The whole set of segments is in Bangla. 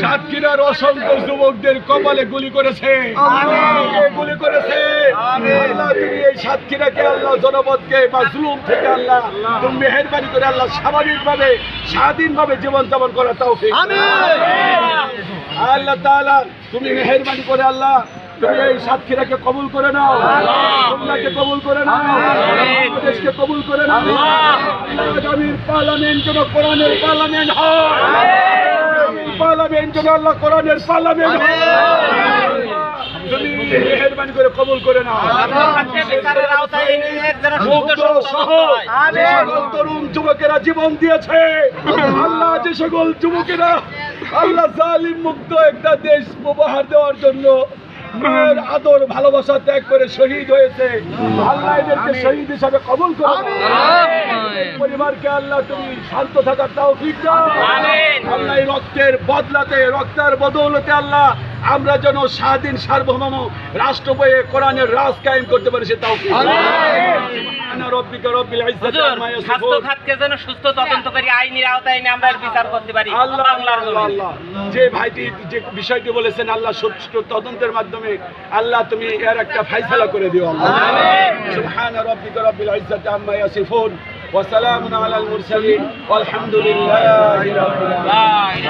সাতক্ষীরার অসংখ্য যুবকদের কপালে গুলি করেছে। গুলি করেছে। আল্লাহ তুমি এই সাতক্ষীরাকে আল্লাহ জনপদকে মাজলুম থেকে আল্লাহ তুমি মেহেরবানি করে আল্লাহ স্বাভাবিকভাবে স্বাধীনভাবে জীবন যাপন করা তাও আল্লাহ তাআলা তুমি মেহেরবানি করে আল্লাহ তুমি এই সাতক্ষীরাকে কবুল করে নাও। খুলনাকে কবুল করে নাও। দেশকে কবুল করে নাও। আগামীর পার্লামেন্ট যেন কোরআনের পার্লামেন্ট হয়। আগামীর পার্লামেন্ট আল্লাহ কোরআনের পার্লামেন্ট তুমি মেহেরবানি করে কবুল করে নাও তরুণ যুবকেরা জীবন দিয়েছে আল্লাহ যে সকল যুবকেরা আল্লাহ জালিম মুক্ত একটা দেশ উপহার দেওয়ার জন্য মেয়ের আদর ভালোবাসা ত্যাগ করে শহীদ হয়েছে। আল্লাহ এদেরকে শহীদ হিসাবে কবল করো পরিবারকে আল্লাহ তুমি শান্ত থাকার তাও ঠিক আল্লাহ রক্তের বদলাতে রক্তের বদৌলতে আল্লাহ আমরা যেন স্বাধীন সার্বভৌম রাষ্ট্র বয়ে কোরআনের রাজ কায়েম করতে পারি সে তাও আল্লাহ বাংলার আল্লাহ, জমিনে। আল্লাহ। যে ভাইটি যে বিষয়টি বলেছেন আল্লাহ সুষ্ঠু তদন্তের মাধ্যমে আল্লাহ তুমি এর একটা ফাইসালা করে দিও আল্লাহ। সুবহান রাব্বিকা রাব্বিল ইজ্জাতি আম্মা ইয়াসিফুন। ওয়া সালামুন আলাল মুরসালিন ওয়ালহামদুলিল্লাহি রাব্বিল আলামিন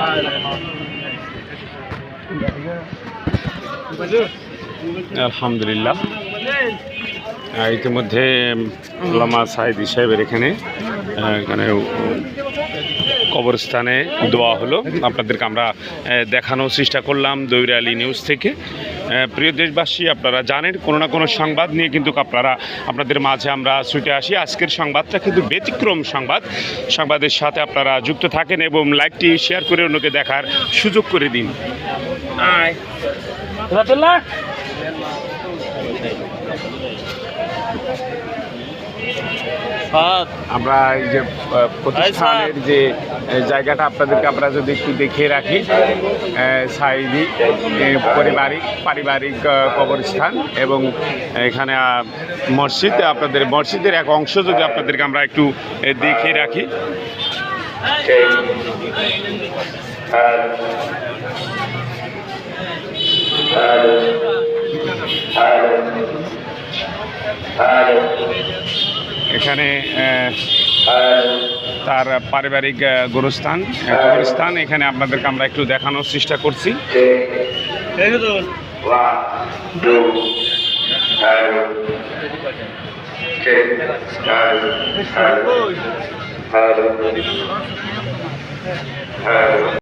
আলহামদুলিল্লাহ। ইতিমধ্যে লামা সাইদি সাহেবের এখানে এখানে কবরস্থানে দোয়া হলো। আপনাদেরকে আমরা দেখানোর চেষ্টা করলাম দৈর আলী নিউজ থেকে। প্রিয় দেশবাসী, আপনারা জানেন, কোনো না কোনো সংবাদ নিয়ে কিন্তু আপনারা, আপনাদের মাঝে আমরা ছুটে আসি। আজকের সংবাদটা কিন্তু ব্যতিক্রম সংবাদ। সংবাদের সাথে আপনারা যুক্ত থাকেন এবং লাইকটি শেয়ার করে অন্যকে দেখার সুযোগ করে দিন। আমরা এই যে প্রতিষ্ঠানের যে জায়গাটা আপনাদেরকে আমরা যদি একটু দেখিয়ে রাখি সাইদি পারিবারিক পারিবারিক কবরস্থান এবং এখানে মসজিদ আপনাদের মসজিদের এক অংশ যদি আপনাদেরকে আমরা একটু দেখিয়ে রাখি। এখানে তার পারিবারিক আহ, গোরস্থান এখানে আপনাদেরকে আমরা একটু দেখানোর চেষ্টা করছি. Hello.